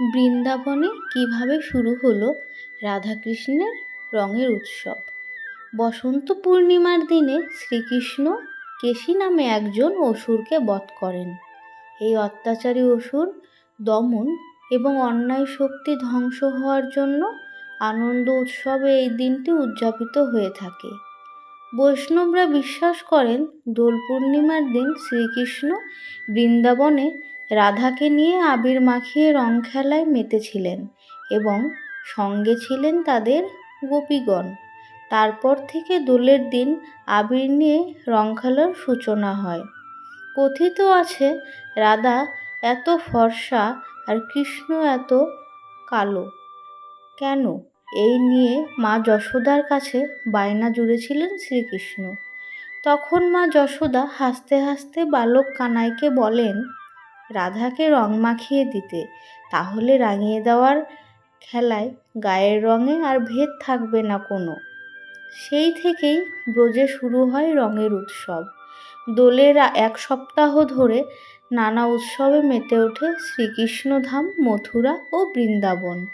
বৃন্দাবনে কীভাবে শুরু হলো রাধাকৃষ্ণের রঙের উৎসব? বসন্ত পূর্ণিমার দিনে শ্রীকৃষ্ণ কেশী নামে একজন অসুরকে বধ করেন। এই অত্যাচারী অসুর দমন এবং অন্যায় শক্তি ধ্বংস হওয়ার জন্য আনন্দ উৎসবে এই দিনটি উদযাপিত হয়ে থাকে। বৈষ্ণবরা বিশ্বাস করেন দোল পূর্ণিমার দিন শ্রীকৃষ্ণ বৃন্দাবনে রাধাকে নিয়ে আবির মাখিয়ে রং খেলায় মেতেছিলেন এবং সঙ্গে ছিলেন তাদের গোপীগণ। তারপর থেকে দোলের দিন আবির নিয়ে রং খেলার সূচনা হয়। কথিত আছে, রাধা এত ফর্সা আর কৃষ্ণ এত কালো। কেন? এই নিয়ে মা যশোদার কাছে বায়না জুড়েছিলেন শ্রীকৃষ্ণ। তখন মা যশোদা হাসতে হাসতে বালক কানাইকে বলেন রাধাকে রং মাখিয়ে দিতে, তাহলে রাঙিয়ে দেওয়ার খেলায় গায়ের রঙে আর ভেদ থাকবে না কোনো। সেই থেকেই ব্রজে শুরু হয় রঙের উৎসব। দোলের এক সপ্তাহ ধরে নানা উৎসবে মেতে ওঠে শ্রীকৃষ্ণধাম, মথুরা ও বৃন্দাবন।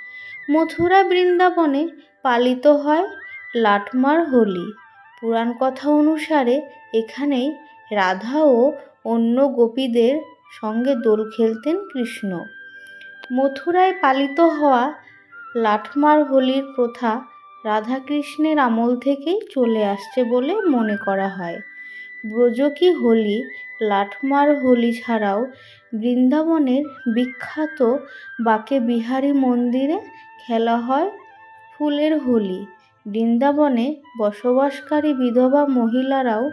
মথুরা বৃন্দাবনে পালিত হয় লাটমার হোলি। পুরাণ কথা অনুসারে এখানেই রাধা ও অন্য গোপীদের সঙ্গে দোল খেলতেন কৃষ্ণ। মথুরায় পালিত হওয়া লাঠমার হোলির প্রথা রাধাকৃষ্ণের আমল থেকেই চলে আসছে বলে মনে করা হয়। ব্রজকী হোলি লাঠমার হোলি ছাড়াও বৃন্দাবনের বিখ্যাত বাকে বিহারী মন্দিরে খেলা হয় ফুলের হোলি। বৃন্দাবনে বসবাসকারী বিধবা মহিলারাও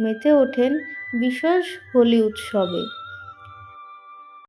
মেতে ওঠেন বিশেষ হোলি উৎসবে।